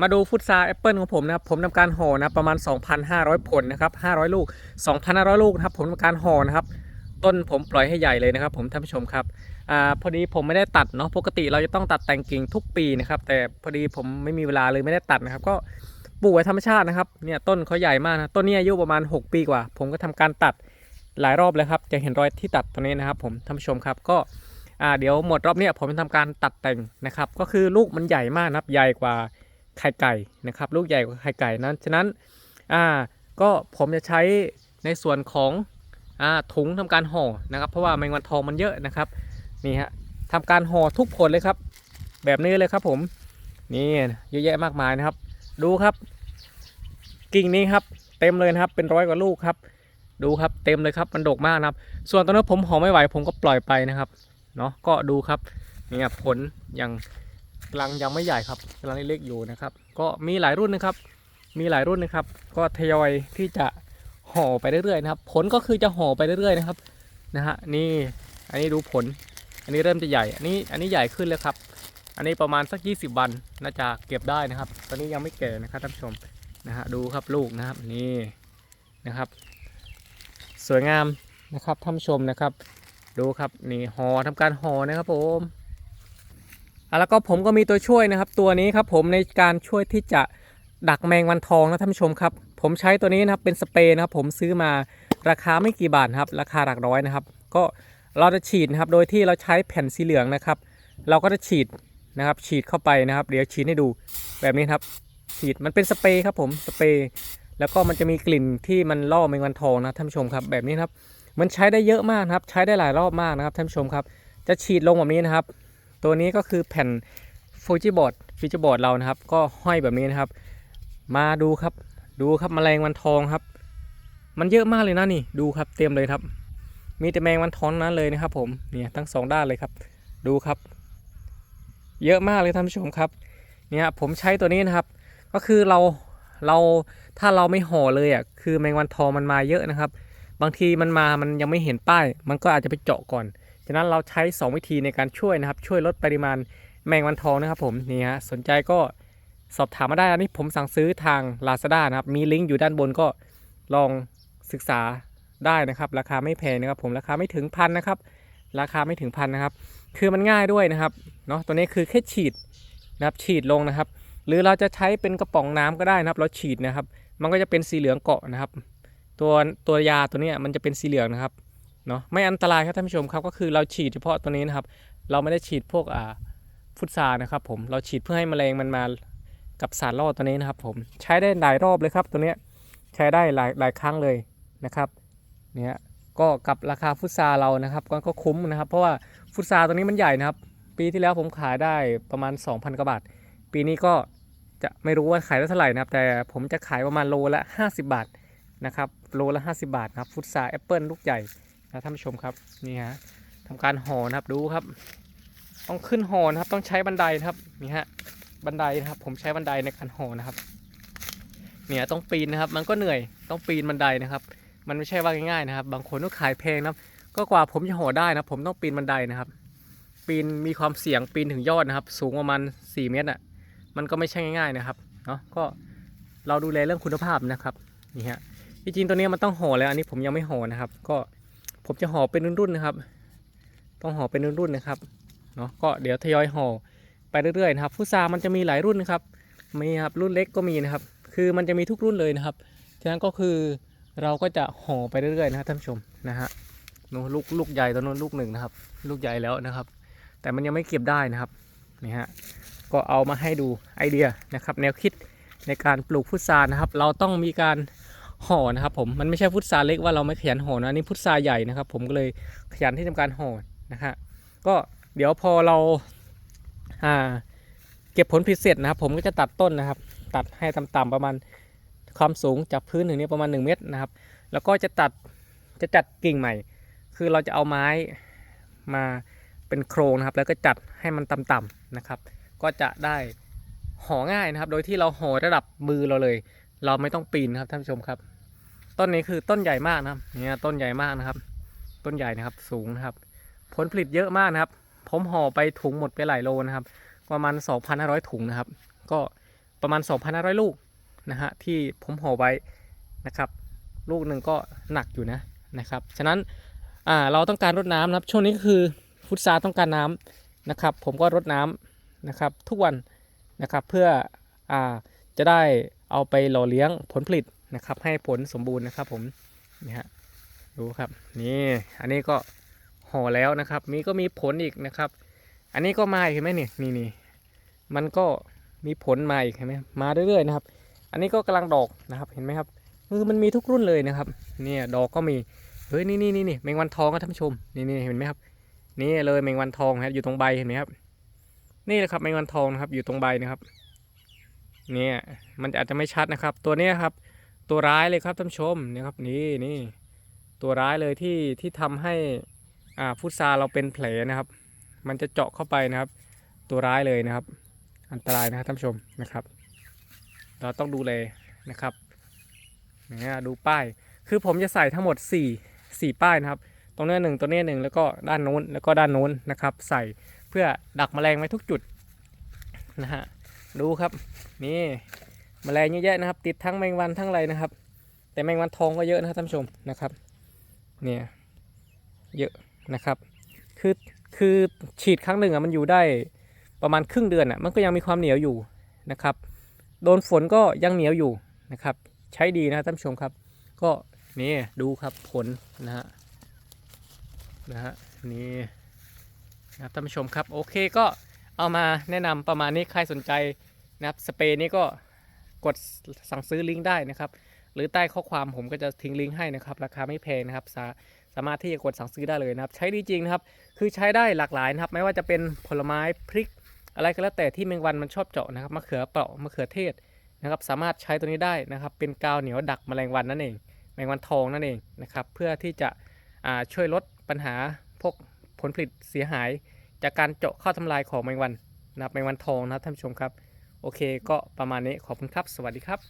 มาดูฟุตซาแอปเปิลของผมนะครับผมทำการห่อนะประมาณ 2,500 ผลนะครับ500 ลูก 2,500 ลูกนะครับผมทำการห่อนะครับต้นผมปล่อยให้ใหญ่เลยนะครับ ผมท่านผู้ชมครับอ่าพอดีผมไม่ได้ตัดเนาะปกติเราจะต้องตัดแต่งกิ่งทุกปีนะครับแต่พอดีผมไม่มีเวลาเลยไม่ได้ตัดนะครับ ก็ปลูกไว้ธรรมชาตินะครับเนี่ยต้นเขาใหญ่มากนะต้นนี้อายุประมาณ 6 ปีกว่า ผมก็ทำการตัดหลายรอบแล้วครับจะเห็นรอยที่ตัดตรงนี้นะครับ ผมท่านผู้ชมครับก็อ่าเดี๋ยวหมดรอบเนี้ยผมจะทำการตัดแต่งนะครับ ก็คือลูกมันใหญ่มากนะครับใหญ่กว่า ไข่ไก่นะครับ ลูกใหญ่กว่าไข่ไก่นั้นฉะนั้นอ่าก็ผมจะใช้ในส่วนของอ่าถุงทำการห่อนะครับ เพราะว่าแมงวันทองมันเยอะนะครับนี่ฮะทำการห่อทุกผลเลยครับ แบบนี้เลยครับผมนี่เยอะแยะมากมายนะครับ ดูครับ กิ่งนี้ครับ เต็มเลยนะครับ เป็นร้อยกว่าลูกครับ ดูครับเต็มเลยครับมันดกมากนะครับ ส่วนตอนนั้ผมห่อไม่ไหวผมก็ปล่อยไปนะครับเนาะก็ดูครับนี่ครับผลอยัง กำลังยังไม่ใหญ่ครับกำลังเล็กๆอยู่นะครับ ก็มีหลายรุ่นนะครับ มีหลายรุ่นนะครับ ก็ทยอยที่จะห่อไปเรื่อยๆนะครับ ผลก็คือจะห่อไปเรื่อยๆนะครับนะฮะนี่อันนี้ดูผล อันนี้เริ่มจะใหญ่ อันนี้อันนี้ใหญ่ขึ้นแล้วครับ อันนี้ประมาณสัก 20 วันน่าจะเก็บได้นะครับ ตอนนี้ยังไม่แก่นะครับท่านผู้ชมนะฮะดูครับลูกนะครับนี่นะครับ สวยงามนะครับท่านผู้ชมนะครับ ดูครับนี่ห่อทำการห่อนะครับผม แล้วก็ผมก็มีตัวช่วยนะครับ ตัวนี้ครับผมในการช่วยที่จะดักแมงวันทองนะท่านผู้ชมครับ ผมใช้ตัวนี้นะครับเป็นสเปรย์นะครับ ผมซื้อมาราคาไม่กี่บาทครับ ราคาหลักร้อยนะครับ ก็เราจะฉีดนะครับ โดยที่เราใช้แผ่นสีเหลืองนะครับ เราก็จะฉีดนะครับ ฉีดเข้าไปนะครับ เดี๋ยวฉีดให้ดูแบบนี้ครับ ฉีดมันเป็นสเปรย์ครับผมสเปรย์แล้วก็มันจะมีกลิ่นที่มันล่อแมงวันทองนะท่านผู้ชมครับ แบบนี้ครับ มันใช้ได้เยอะมากครับ ใช้ได้หลายรอบมากนะครับท่านผู้ชมครับ จะฉีดลงแบบนี้นะครับ ตัวนี้ก็คือแผ่นฟูจิบอร์ดฟูจิบอร์ดเรานะครับ ก็ห้อยแบบนี้นะครับ มาดูครับ ดูครับแมลงวันทองครับ มันเยอะมากเลยนะนี่ ดูครับเต็มเลยครับ มีแต่แมงวันทองทั้งนั้นเลยนะครับ ผมเนี่ยทั้งสองด้านเลยครับ ดูครับ เยอะมากเลยท่านผู้ชมครับ เนี่ยผมใช้ตัวนี้นะครับ ก็คือเราเราถ้าเราไม่ห่อเลยอะคือแมงวันทองมันมาเยอะนะครับ บางทีมันมามันยังไม่เห็นป้าย มันก็อาจจะไปเจาะก่อน ฉะนั้นเราใช้ 2 วิธีในการช่วยนะครับ ช่วยลดปริมาณแมงวันทองนะครับผมนี่ฮะสนใจก็สอบถามมาได้อันนี้ผมสั่งซื้อทาง Lazada นะครับ มีลิงก์อยู่ด้านบนก็ลองศึกษาได้นะครับ ราคาไม่แพงนะครับ ผมราคาไม่ถึงพันนะครับ ราคาไม่ถึงพันนะครับ คือมันง่ายด้วยนะครับเนาะตัวนี้คือแค่ฉีดนะครับฉีดลงนะครับ หรือเราจะใช้เป็นกระป๋องน้ำก็ได้นะครับ เราฉีดนะครับ มันก็จะเป็นสีเหลืองเกาะนะครับ ตัวตัวยาตัวนี้มันจะเป็นสีเหลืองนะครับ เนาะไม่อันตรายครับท่านผู้ชมครับก็คือเราฉีดเฉพาะตัวนี้นะครับ เราไม่ได้ฉีดพวกอ่าฟุตซานะครับผมเราฉีดเพื่อให้แมลงมันมากับสารล่อตัวนี้นะครับ ผมใช้ได้หลายรอบเลยครับตัวเนี้ยใช้ได้หลายหลายครั้งเลยนะครับเนี่ยก็กับราคาฟุตซาเรานะครับก็ก็คุ้มนะครับ เพราะว่าฟุตซาตัวนี้มันใหญ่นะครับ ปีที่แล้วผมขายได้ประมาณ 2,000กว่าบาท ปีนี้ก็จะไม่รู้ว่าขายได้เท่าไหร่นะครับ แต่ผมจะขายประมาณโลละ 50 บาทนะครับโลละ 50 บาทนะครับฟุตซาแอปเปิลลูกใหญ่ นะท่านผู้ชมครับนี่ฮะทำการห่อนะครับดูครับ ต้องขึ้นห่อนะครับ ต้องใช้บันไดนะครับนี่ฮะบันไดนะครับ ผมใช้บันไดในการห่อนะครับ เนี่ยต้องปีนนะครับ มันก็เหนื่อยต้องปีนบันไดนะครับ มันไม่ใช่ว่าง่ายๆนะครับ บางคนต้องขายแพงนะครับ ก็กว่าผมจะห่อได้นะผมต้องปีนบันไดนะครับ ปีนมีความเสี่ยงปีนถึงยอดนะครับ สูงประมาณ4เมตรอะมันก็ไม่ใช่ง่าย ๆนะครับเนาะก็เราดูแลเรื่องคุณภาพนะครับนี่ฮะจริงๆตัวนี้มันต้องห่อแล้วอันนี้ผมยังไม่ห่อนะครับ ก็ ผมจะห่อเป็นรุ่นๆนะครับ ต้องห่อเป็นรุ่นๆนะครับเนาะก็เดี๋ยวทยอยห่อไปเรื่อยๆนะครับ ฟุตซามันจะมีหลายรุ่นนะครับมีครับรุ่นเล็กก็มีนะครับ คือมันจะมีทุกรุ่นเลยนะครับฉะนั้นก็คือเราก็จะห่อไปเรื่อยๆนะครับท่านผู้ชมนะฮะนู้นลูกลูกใหญ่ตัวนู้นลูกหนึ่งนะครับ ลูกใหญ่แล้วนะครับ แต่มันยังไม่เก็บได้นะครับนี่ฮะก็เอามาให้ดูไอเดียนะครับ แนวคิดในการปลูกฟุตซานะครับ เราต้องมีการ ห่อนะครับผมมันไม่ใช่พุทราเล็กว่าเราไม่ขยันห่อนะอันนี่พุทราใหญ่นะครับ ผมก็เลยขยันที่ทำการห่อนะฮะก็เดี๋ยวพอเราอ่าเก็บผลผลิตเสร็จนะครับ ผมก็จะตัดต้นนะครับ ตัดให้ต่ำๆประมาณความสูงจากพื้นถึงนี้ประมาณ 1 เมตรนะครับ แล้วก็จะตัดจะจัดกิ่งใหม่ คือเราจะเอาไม้มาเป็นโครงนะครับ แล้วก็จัดให้มันต่ำๆนะครับ ก็จะได้ห่อง่ายนะครับ โดยที่เราห่อระดับมือเราเลย เราไม่ต้องปีนนะครับท่านผู้ชมครับ ต้นนี้คือต้นใหญ่มากนะครับเนี่ยต้นใหญ่มากนะครับ ต้นใหญ่นะครับสูงนะครับ ผลผลิตเยอะมากนะครับ ผมห่อไปถุงหมดไปหลายโลนะครับ ประมาณ 2,500 ถุงนะครับ ก็ประมาณ 2,500 ลูกนะฮะที่ผมห่อไว้นะครับ ลูกหนึ่งก็หนักอยู่นะนะครับ ฉะนั้นอ่าเราต้องการรดน้ำนะครับช่วงนี้ก็คือฟุตซาต้องการน้ำนะครับ ผมก็รดน้ำนะครับทุกวันนะครับเพื่ออ่าจะได้เอาไปหล่อเลี้ยงผลผลิต นะครับ ให้ผลสมบูรณ์นะครับผมนี่ฮะดูครับนี่อันนี้ก็ห่อแล้วนะครับ มีก็มีผลอีกนะครับ อันนี้ก็มาอีกเห็นไหมนี่นี่นี่มันก็มีผลมาอีกเห็นไหมมาเรื่อยๆนะครับ อันนี้ก็กำลังดอกนะครับเห็นไหมครับคือมันมีทุกรุ่นเลยนะครับเนี่ยดอกก็มีเฮ้ยนี่นี่นี่นี่แมงวันทองครับท่านผู้ชมนี่นี่เห็นไหมครับนี่เลยแมงวันทองครับอยู่ตรงใบเห็นไหมครับ นี่แหละครับแมงวันทองนะครับอยู่ตรงใบนะครับเนี่ยมันอาจจะไม่ชัดนะครับ ตัวนี้ครับ ตัวร้ายเลยครับท่านชมนี่ยครับนี่นี่ตัวร้ายเลยที่ที่ทำให้อ่าฟุตซาเราเป็นแผลนะครับ มันจะเจาะเข้าไปนะครับ ตัวร้ายเลยนะครับ อันตรายนะครับท่านชมนะครับ เราต้องดูแลนะครับเนี่ยดูป้าย คือผมจะใส่ทั้งหมด 4 4 ป้ายนะครับ ตรงนี้หนึ่งตัวนี้หนึ่งแล้วก็ด้านโน้นแล้วก็ด้านโน้นนะครับ ใส่เพื่อดักแมลงไว้ทุกจุดนะฮะดูครับนี่ แมลงเยอะแยะนะครับ ติดทั้งแมงวันทั้งอะไรนะครับ แต่แมงวันทองก็เยอะนะครับท่านผู้ชมนะครับเนี่ยเยอะนะครับ คือคือฉีดครั้งหนึ่งอะมันอยู่ได้ประมาณครึ่งเดือนอะมันก็ยังมีความเหนียวอยู่นะครับ โดนฝนก็ยังเหนียวอยู่นะครับ ใช้ดีนะท่านผู้ชมครับ ก็นี่ดูครับผลนะฮะนะฮะนี่นะครับท่านผู้ชมครับโอเคก็เอามาแนะนำประมาณนี้ใครสนใจนะครับสเปรย์นี้ก็ กดสั่งซื้อลิงก์ได้นะครับ หรือใต้ข้อความผมก็จะทิ้งลิงก์ให้นะครับ ราคาไม่แพงนะครับสาสามารถที่จะกดสั่งซื้อได้เลยนะครับ ใช้ดีจริงนะครับ คือใช้ได้หลากหลายนะครับ ไม่ว่าจะเป็นผลไม้พริก อะไรก็แล้วแต่ที่แมงวันมันชอบเจาะนะครับมะเขือเปราะมะเขือเทศนะครับ สามารถใช้ตัวนี้ได้นะครับ เป็นกาวเหนียวดักแมลงวันนั่นเอง แมงวันทองนั่นเองนะครับ เพื่อที่จะช่วยลดปัญหาพวกผลผลิตเสียหาย จากการเจาะเข้าทำลายของแมงวันนะครับแมงวันทองนะครับท่านผู้ชมครับ โอเคก็ประมาณนี้ขอบคุณครับ สวัสดีครับ